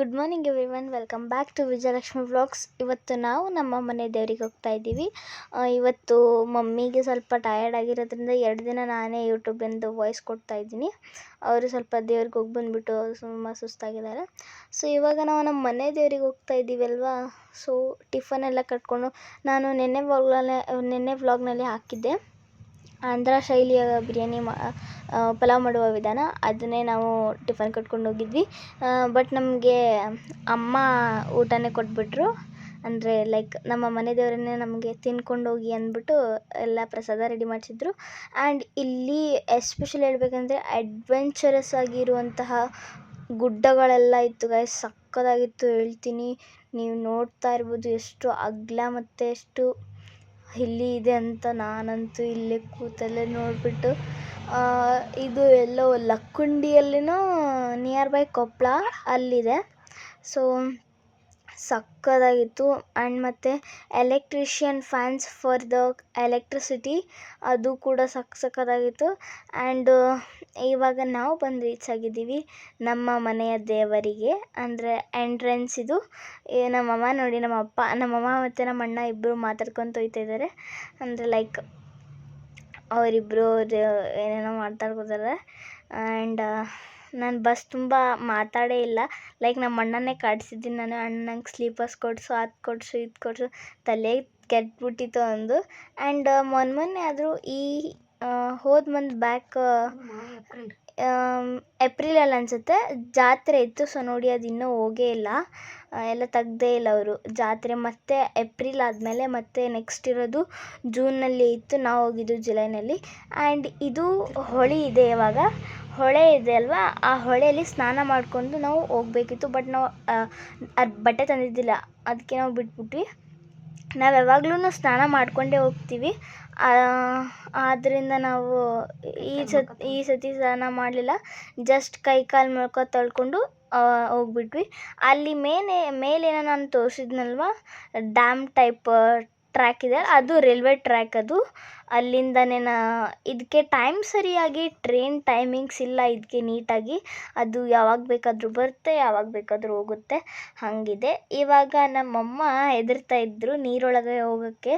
Good morning everyone welcome back to Vijayalakshmi vlogs ಇವತ್ತು ನಾವು ನಮ್ಮ ಮನೆ ದೇವರಿಗೆ ಹೋಗ್ತಾ ಇದ್ದೀವಿ. ಇವತ್ತು ಮಮ್ಮಿಗೆ ಸ್ವಲ್ಪ ಟಯರ್ಡ್ ಆಗಿರೋದ್ರಿಂದ ಎರಡು ದಿನ ನಾನೇ ಯೂಟ್ಯೂಬಿಂದ ವಾಯ್ಸ್ ಕೊಡ್ತಾ ಇದ್ದೀನಿ. ಅವರು ಸ್ವಲ್ಪ ದೇವ್ರಿಗೆ ಹೋಗಿ ಬಂದುಬಿಟ್ಟು ತುಂಬ ಸುಸ್ತಾಗಿದ್ದಾರೆ. ಸೊ ಇವಾಗ ನಾವು ನಮ್ಮ ಮನೆ ದೇವ್ರಿಗೆ ಹೋಗ್ತಾ ಇದ್ದೀವಿ ಅಲ್ವಾ? ಸೊ ಟಿಫನ್ ಎಲ್ಲ ಕಟ್ಕೊಂಡು ನಾನು ನಿನ್ನೆ ವ್ಲಾಗ್ನಲ್ಲಿ ನಿನ್ನೆ ವ್ಲಾಗ್ನಲ್ಲಿ ಹಾಕಿದ್ದೆ. ಆಂಧ್ರ ಶೈಲಿಯ ಬಿರಿಯಾನಿ ಮಾ ಪಲಾವ್ ಮಾಡುವ ವಿಧಾನ, ಅದನ್ನೇ ನಾವು ಟಿಫನ್ ಕಟ್ಕೊಂಡು ಹೋಗಿದ್ವಿ. ಬಟ್ ನಮಗೆ ಅಮ್ಮ ಊಟನೇ ಕೊಟ್ಬಿಟ್ರು. ಅಂದರೆ ಲೈಕ್ ನಮ್ಮ ಮನೆ ದೇವರನ್ನೇ ನಮಗೆ ತಿನ್ಕೊಂಡು ಹೋಗಿ ಅಂದ್ಬಿಟ್ಟು ಎಲ್ಲ ಪ್ರಸಾದ ರೆಡಿ ಮಾಡಿಸಿದ್ರು. ಆ್ಯಂಡ್ ಇಲ್ಲಿ ಎಸ್ಪೆಷಲಿ ಹೇಳ್ಬೇಕಂದ್ರೆ ಅಡ್ವೆಂಚರಸ್ ಆಗಿರುವಂತಹ ಗುಡ್ಡಗಳೆಲ್ಲ ಇತ್ತು ಗಾಯ್ಸ್ ಸಕ್ಕತ್ತಾಗಿತ್ತು ಹೇಳ್ತೀನಿ. ನೀವು ನೋಡ್ತಾ ಇರ್ಬೋದು ಎಷ್ಟು ಅಗಲ ಮತ್ತು ಎಷ್ಟು ಹಿಲ್ಲಿ ಇದೆ ಅಂತ ನಾನಂತೂ ಇಲ್ಲೇ ಕೂತಲ್ಲೇ ನೋಡಿಬಿಟ್ಟು ಇದು ಎಲ್ಲೋ ಲಕ್ಕುಂಡಿಯಲ್ಲಿನೋ ನಿಯರ್ ಬೈ ಕೊಪ್ಪಳ ಅಲ್ಲಿದೆ. ಸೊ ಸಕ್ಕತ್ತಾಗಿತ್ತು ಆ್ಯಂಡ್ ಮತ್ತು electrician fans for the electricity, ಅದು ಕೂಡ ಸಕ್ ಸಕ್ಕತ್ತಾಗಿತ್ತು ಆ್ಯಂಡ್ ಇವಾಗ ನಾವು ಬಂದು ರೀಚ್ ಆಗಿದ್ದೀವಿ ನಮ್ಮ ಮನೆಯ ದೇವರಿಗೆ. ಅಂದರೆ ಎಂಟ್ರೆನ್ಸ್ ಇದು. ನಮ್ಮಮ್ಮ ನೋಡಿ ನಮ್ಮ ಅಪ್ಪ ನಮ್ಮಮ್ಮ ಮತ್ತು ನಮ್ಮ ಅಣ್ಣ ಇಬ್ಬರು ಮಾತಾಡ್ಕೊಂತ ಹೋಗ್ತಾ ಇದ್ದಾರೆ. ಅಂದರೆ ಲೈಕ್ ಅವರಿಬ್ಬರು ಏನೇನೋ ಮಾತಾಡ್ಕೋತಾರೆ ಆ್ಯಂಡ್ ನಾನು ಬಸ್ ತುಂಬ ಮಾತಾಡೇ ಇಲ್ಲ. ಲೈಕ್ ನಮ್ಮ ಅಣ್ಣನೇ ಕಾಡ್ಸಿದ್ದೀನಿ. ನಾನು ಅಣ್ಣ ನಂಗೆ ಸ್ಲೀಪರ್ಸ್ ಕೊಡಿಸು, ಅದು ಕೊಡಿಸು, ಇದು ಕೊಡಿಸು. ತಲೆ ಕೆಟ್ಬಿಟ್ಟಿತ್ತು ಅಂದು. ಆ್ಯಂಡ್ ಮೊನ್ನೆ ಮೊನ್ನೆ ಆದರೂ ಈ ಹೋದ ಮಂತ್ ಬ್ಯಾಕ್ ಏಪ್ರಿಲಲ್ಲಿ ಅನಿಸುತ್ತೆ. ಜಾತ್ರೆ ಇತ್ತು ಸೊ ನೋಡಿ ಅದು ಇನ್ನೂ ಹೋಗೇ ಇಲ್ಲ. ಎಲ್ಲ ತೆಗ್ದೇ ಇಲ್ಲ ಅವರು. ಜಾತ್ರೆ ಮತ್ತೆ ಏಪ್ರಿಲ್ ಆದಮೇಲೆ ಮತ್ತೆ ನೆಕ್ಸ್ಟ್ ಇರೋದು ಜೂನಲ್ಲಿ ಇತ್ತು. ನಾವು ಹೋಗಿದ್ದು ಜುಲೈನಲ್ಲಿ. ಆ್ಯಂಡ್ ಇದು ಹೊಳೆ ಇದೆ ಇವಾಗ. ಹೊಳೆ ಇದೆ ಅಲ್ವಾ? ಆ ಹೊಳೆಯಲ್ಲಿ ಸ್ನಾನ ಮಾಡಿಕೊಂಡು ನಾವು ಹೋಗ್ಬೇಕಿತ್ತು. ಬಟ್ ನಾವು ಬಟ್ಟೆ ತಂದಿದ್ದಿಲ್ಲ. ಅದಕ್ಕೆ ನಾವು ಬಿಟ್ಬಿಟ್ವಿ. ನಾವು ಯಾವಾಗ್ಲೂ ಸ್ನಾನ ಮಾಡಿಕೊಂಡೇ ಹೋಗ್ತೀವಿ. ಆದ್ದರಿಂದ ನಾವು ಈ ಸತಿ ಈ ಸತಿ ಸ್ನಾನ ಮಾಡಲಿಲ್ಲ. ಜಸ್ಟ್ ಕೈ ಕಾಲು ಮೊಳ್ಕ ತೊಳ್ಕೊಂಡು ಹೋಗ್ಬಿಟ್ವಿ. ಅಲ್ಲಿ ಮೇನೆ, ಮೇಲೇನೋ ನಾನು ತೋರಿಸಿದ್ನಲ್ವ? ಡ್ಯಾಮ್ ಟೈಪ್ ಟ್ರ್ಯಾಕ್ ಇದೆ. ಅದು ರೈಲ್ವೆ ಟ್ರ್ಯಾಕ್ ಅದು. ಅಲ್ಲಿಂದನೇ ನಾ ಇದಕ್ಕೆ ಟೈಮ್ ಸರಿಯಾಗಿ ಟ್ರೈನ್ ಟೈಮಿಂಗ್ಸ್ ಇಲ್ಲ ಇದಕ್ಕೆ ನೀಟಾಗಿ. ಅದು ಯಾವಾಗ ಬೇಕಾದರೂ ಬರುತ್ತೆ, ಯಾವಾಗ ಬೇಕಾದರೂ ಹೋಗುತ್ತೆ. ಹಾಗಿದೆ. ಇವಾಗ ನಮ್ಮಮ್ಮ ಹೆದರ್ತಾ ಇದ್ದರು ನೀರೊಳಗೆ ಹೋಗೋಕ್ಕೆ.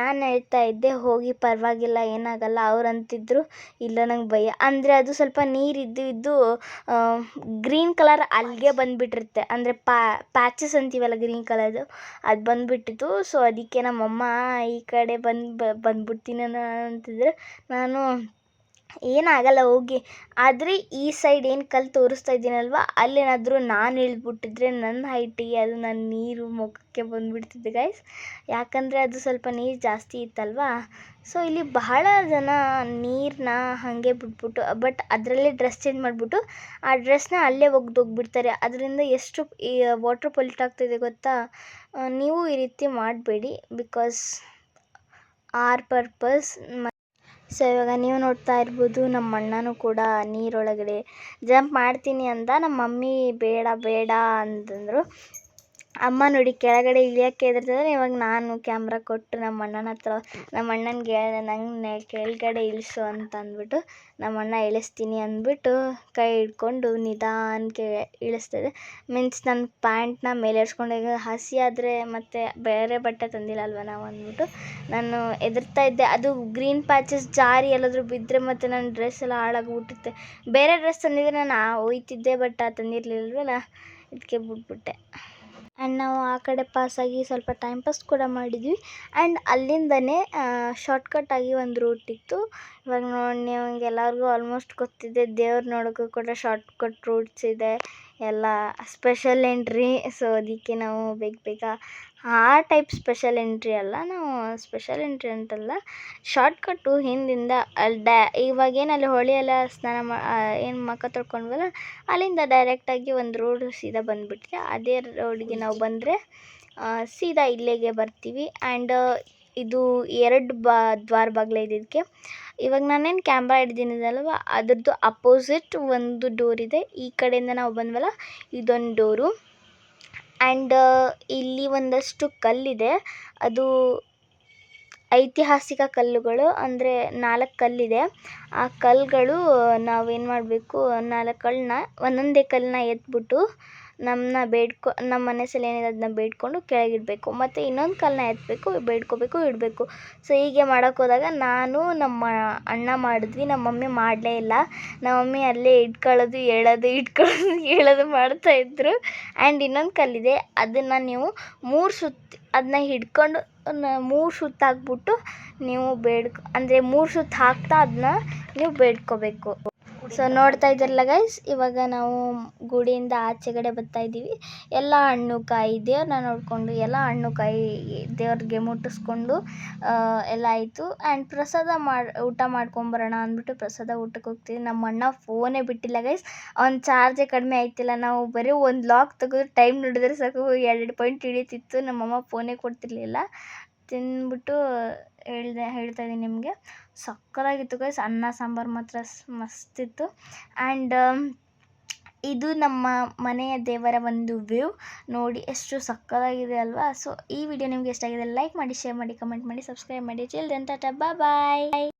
ನಾನು ಹೇಳ್ತಾ ಇದ್ದೆ, ಹೋಗಿ ಪರವಾಗಿಲ್ಲ, ಏನಾಗಲ್ಲ. ಅವ್ರು ಅಂತಿದ್ರು ಇಲ್ಲ ನಂಗೆ ಭಯ. ಅಂದರೆ ಅದು ಸ್ವಲ್ಪ ನೀರು ಇದ್ದು ಇದ್ದು ಗ್ರೀನ್ ಕಲರ್ ಅಲ್ಲಿಗೆ ಬಂದುಬಿಟ್ಟಿರುತ್ತೆ. ಅಂದರೆ ಪ್ಯಾಚಸ್ ಅಂತೀವಲ್ಲ ಗ್ರೀನ್ ಕಲರ್ದು ಅದು ಬಂದುಬಿಟ್ಟಿತ್ತು. ಸೊ ಅದಕ್ಕೆ ನಮ್ಮಮ್ಮ ಈ ಕಡೆ ಬಂದು ಬಂದ್ಬಿಡ್ತೀನಿ ನಾನು ಅಂತಿದ್ರೆ ನಾನು ಏನಾಗಲ್ಲ ಹೋಗಿ. ಆದರೆ ಈ ಸೈಡ್ ಏನು ಕಲ್ಲು ತೋರಿಸ್ತಾ ಇದ್ದೀನಲ್ವ? ಅಲ್ಲೇನಾದರೂ ನಾನು ಇಳಿದ್ಬಿಟ್ಟಿದ್ರೆ ನನ್ನ ಹೈಟಿಗೆ ಅದು ನನ್ನ ನೀರು ಮುಖಕ್ಕೆ ಬಂದುಬಿಡ್ತಿತ್ತು ಗೈಸ್ ಯಾಕಂದರೆ ಅದು ಸ್ವಲ್ಪ ನೀರು ಜಾಸ್ತಿ ಇತ್ತಲ್ವಾ? ಸೊ ಇಲ್ಲಿ ಬಹಳ ಜನ ನೀರನ್ನ ಹಾಗೆ ಬಿಟ್ಬಿಟ್ಟು ಬಟ್ ಅದರಲ್ಲೇ ಡ್ರೆಸ್ ಚೇಂಜ್ ಮಾಡಿಬಿಟ್ಟು ಆ ಡ್ರೆಸ್ನ ಅಲ್ಲೇ ಒಗ್ದು ಹೋಗ್ಬಿಡ್ತಾರೆ. ಅದರಿಂದ ಎಷ್ಟು, ಈ ವಾಟ್ರ್ ಪೊಲ್ಯೂಟ್ ಆಗ್ತಿದೆ ಗೊತ್ತಾ? ನೀವು ಈ ರೀತಿ ಮಾಡಬೇಡಿ ಬಿಕಾಸ್ ಆರ್ ಪರ್ಪಸ್ ಸೊ ಇವಾಗ ನೀವು ನೋಡ್ತಾ ಇರ್ಬೋದು ನಮ್ಮ ಅಣ್ಣನೂ ಕೂಡ ನೀರೊಳಗಡೆ ಜಂಪ್ ಮಾಡ್ತೀನಿ ಅಂದ ನಮ್ಮ ಮಮ್ಮಿ ಬೇಡ ಬೇಡ ಅಂತಂದರು ಅಮ್ಮ ನೋಡಿ ಕೆಳಗಡೆ ಇಳಿಯೋಕ್ಕೆ ಹೆದರ್ತಿದ್ರೆ. ಇವಾಗ ನಾನು ಕ್ಯಾಮ್ರಾ ಕೊಟ್ಟು ನಮ್ಮ ಅಣ್ಣನ ಹತ್ರ, ನಮ್ಮ ಅಣ್ಣನಿಗೆ ಹೇಳಿದೆ ನಂಗೆ ಕೆಳಗಡೆ ಇಳಿಸು ಅಂತ ಅಂದ್ಬಿಟ್ಟು ನಮ್ಮ ಅಣ್ಣ ಇಳಿಸ್ತೀನಿ ಅಂದ್ಬಿಟ್ಟು ಕೈ ಹಿಡ್ಕೊಂಡು ನಿಧಾನಕ್ಕೆ ಇಳಿಸ್ತಿದೆ. ಮೀನ್ಸ್ ನನ್ನ ಪ್ಯಾಂಟ್ನ ಮೇಲೆ ಏರ್ಸ್ಕೊಂಡು ಈಗ ಹಸಿ ಆದರೆ ಮತ್ತೆ ಬೇರೆ ಬಟ್ಟೆ ತಂದಿಲ್ಲ ಅಲ್ವ ನಾವು? ಅಂದ್ಬಿಟ್ಟು ನಾನು ಹೆದರ್ತಾ ಇದ್ದೆ. ಅದು ಗ್ರೀನ್ ಪ್ಯಾಚಸ್ ಜಾರಿ ಎಲ್ಲಾದರೂ ಬಿದ್ದರೆ ಮತ್ತು ನನ್ನ ಡ್ರೆಸ್ ಎಲ್ಲ ಹಾಳಾಗ್ಬಿಟ್ಟಿತ್ತೆ. ಬೇರೆ ಡ್ರೆಸ್ ತಂದಿದ್ದರೆ ನಾನು ಒಯ್ತಿದ್ದೆ ಬಟ್ ಆ ತಂದಿರಲಿಲ್ವಲ್ಲ ಇದಕ್ಕೆ ಬಿಟ್ಬಿಟ್ಟೆ. ಆ್ಯಂಡ್ ನಾವು ಆ ಕಡೆ ಪಾಸಾಗಿ ಸ್ವಲ್ಪ ಟೈಮ್ ಪಾಸ್ ಕೂಡ ಮಾಡಿದ್ವಿ. ಆ್ಯಂಡ್ ಅಲ್ಲಿಂದನೇ ಶಾರ್ಟ್ಕಟ್ಟಾಗಿ ಒಂದು ರೂಟ್ ಇತ್ತು. ಇವಾಗ ನೋಡಿ ನಿಮಗೆ ಎಲ್ಲರಿಗೂ ಆಲ್ಮೋಸ್ಟ್ ಗೊತ್ತಿದೆ, ದೇವ್ರು ನೋಡೋಕ್ಕೂ ಕೂಡ ಶಾರ್ಟ್ಕಟ್ ರೂಟ್ಸ್ ಇದೆ. ಎಲ್ಲ ಸ್ಪೆಷಲ್ ಎಂಟ್ರಿ ಸೊ ಅದಕ್ಕೆ ನಾವು ಬೇಗ ಬೇಗ ಆ ಟೈಪ್ ಸ್ಪೆಷಲ್ ಎಂಟ್ರಿ ಅಲ್ಲ, ನಾವು ಸ್ಪೆಷಲ್ ಎಂಟ್ರಿ ಅಂತಲ್ಲ ಶಾರ್ಟ್ಕಟ್ಟು ಹಿಂದಿಂದ ಅಲ್ಲಿ ಡ್ಯಾ ಇವಾಗೇನು ಅಲ್ಲಿ ಎಲ್ಲ ಸ್ನಾನ ಮಾ ಏನು ಮಕ ತೊಳ್ಕೊಂಡ್ವಲ್ಲ, ಅಲ್ಲಿಂದ ಡೈರೆಕ್ಟಾಗಿ ಒಂದು ರೋಡ್ ಸೀದಾ ಬಂದುಬಿಟ್ರೆ, ಅದೇ ರೋಡಿಗೆ ನಾವು ಬಂದರೆ ಸೀದಾ ಇಲ್ಲಿಗೆ ಬರ್ತೀವಿ. ಆ್ಯಂಡ್ ಇದು ಎರಡು ಬಾ, ದ್ವಾರ ಬಾಗಿಲು ಇದೆ ಇದಕ್ಕೆ ಇವಾಗ ನಾನೇನು ಕ್ಯಾಮ್ರಾ ಹಿಡ್ದಿನಿದಲ್ವ, ಅದ್ರದ್ದು ಅಪೋಸಿಟ್ ಒಂದು ಡೋರ್ ಇದೆ. ಈ ಕಡೆಯಿಂದ ನಾವು ಬಂದ್ವಲ್ಲ, ಇದೊಂದು ಡೋರು ಆ್ಯಂಡ್ ಇಲ್ಲಿ ಒಂದಷ್ಟು ಕಲ್ಲಿದೆ. ಅದು ಐತಿಹಾಸಿಕ ಕಲ್ಲುಗಳು, ಅಂದರೆ ನಾಲ್ಕು ಕಲ್ಲಿದೆ. ಆ ಕಲ್ಲುಗಳು, ನಾವೇನು ಮಾಡಬೇಕು, ನಾಲ್ಕು ಕಲ್ಲನ್ನ ಒಂದೊಂದೇ ಕಲ್ಲನ್ನ ಎತ್ಬಿಟ್ಟು ನಮ್ಮನ್ನ ಬೇಡ್ಕೊ ನಮ್ಮ ಮನಸ್ಸಲ್ಲಿ ಏನಿದೆ ಅದನ್ನ ಬೇಡಿಕೊಂಡು ಕೆಳಗಿಡಬೇಕು. ಮತ್ತು ಇನ್ನೊಂದು ಕಾಲನ್ನ ಎತ್ತಬೇಕು ಬೇಡ್ಕೋಬೇಕು, ಇಡಬೇಕು. ಸೊ ಹೀಗೆ ಮಾಡೋಕೆ ಹೋದಾಗ ನಾನು ನಮ್ಮ ಅಣ್ಣ ಮಾಡಿದ್ವಿ, ನಮ್ಮ ಮಮ್ಮಿ ಮಾಡಲೇ ಇಲ್ಲ. ನಮ್ಮ ಮಮ್ಮಿ ಅಲ್ಲೇ ಇಟ್ಕೊಳ್ಳೋದು ಹೇಳೋದು ಇಟ್ಕೊಳ್ಳೋದು, ಹೇಳೋದು ಇದ್ದರು ಆ್ಯಂಡ್ ಇನ್ನೊಂದು ಕಲ್ಲಿದೆ ಅದನ್ನು ನೀವು ಮೂರು ಸುತ್ತು, ಅದನ್ನ ಹಿಡ್ಕೊಂಡು ಮೂರು ಸುತ್ತು ಹಾಕ್ಬಿಟ್ಟು ನೀವು ಬೇಡ್ಕೊ, ಅಂದರೆ ಮೂರು ಸುತ್ತು ಹಾಕ್ತಾ ಅದನ್ನ ನೀವು ಬೇಡ್ಕೋಬೇಕು. ಸೊ ನೋಡ್ತಾ ಇದ್ದೀರಲ್ಲ ಗೈಸ್ ಇವಾಗ ನಾವು ಗುಡಿಯಿಂದ ಆಚೆಗಡೆ ಬರ್ತಾ ಇದ್ದೀವಿ. ಎಲ್ಲ ಹಣ್ಣು ಕಾಯಿ ದೇವ್ರನ್ನ ನೋಡಿಕೊಂಡು, ಎಲ್ಲ ಹಣ್ಣು ಕಾಯಿ ದೇವ್ರಿಗೆ ಮುಟ್ಟಿಸ್ಕೊಂಡು ಎಲ್ಲ ಆಯಿತು. ಆ್ಯಂಡ್ ಪ್ರಸಾದ ಮಾಡಿ, ಊಟ ಮಾಡ್ಕೊಂಬರೋಣ ಅಂದ್ಬಿಟ್ಟು ಪ್ರಸಾದ ಊಟಕ್ಕೆ ಹೋಗ್ತೀವಿ. ನಮ್ಮ ಅಣ್ಣ ಫೋನೇ ಬಿಟ್ಟಿಲ್ಲ ಗೈಸ್ ಅವ್ನ ಚಾರ್ಜೇ ಕಡಿಮೆ ಆಯ್ತಿಲ್ಲ. ನಾವು ಬರೀ ಒಂದು ಲಾಕ್ ತೆಗೆದು ಟೈಮ್ ನೋಡಿದ್ರೆ ಸಾಕು. ಎರಡು ಪಾಯಿಂಟ್ ಹಿಡಿತಿತ್ತು. ನಮ್ಮಮ್ಮ ಫೋನೇ ಕೊಡ್ತಿರ್ಲಿಲ್ಲ. ತಿಂದ್ಬಿಟ್ಟು ಹೇಳ್ದೆ, ಹೇಳ್ತಾ ಇದ್ದೀನಿ ನಿಮಗೆ. ಸಕ್ಕತ್ತಾಗಿತ್ತು ಗೈಸ್ ಅನ್ನ, ಸಾಂಬಾರು ಮಾತ್ರ ಮಸ್ತಿತ್ತು ಆ್ಯಂಡ್ ಇದು ನಮ್ಮ ಮನೆಯ ದೇವರ ಒಂದು ವ್ಯೂ ನೋಡಿ ಎಷ್ಟು ಸಕ್ಕತ್ತಾಗಿದೆ ಅಲ್ವಾ? ಸೊ ಈ ವಿಡಿಯೋ ನಿಮಗೆ ಎಷ್ಟಾಗಿದೆ ಲೈಕ್ ಮಾಡಿ ಶೇರ್ ಮಾಡಿ ಕಮೆಂಟ್ ಮಾಡಿ ಸಬ್ಸ್ಕ್ರೈಬ್ ಮಾಡಿ. ಚಿಲ್ಡ್ರನ್ ಟಾಟಾ ಬಾಯ್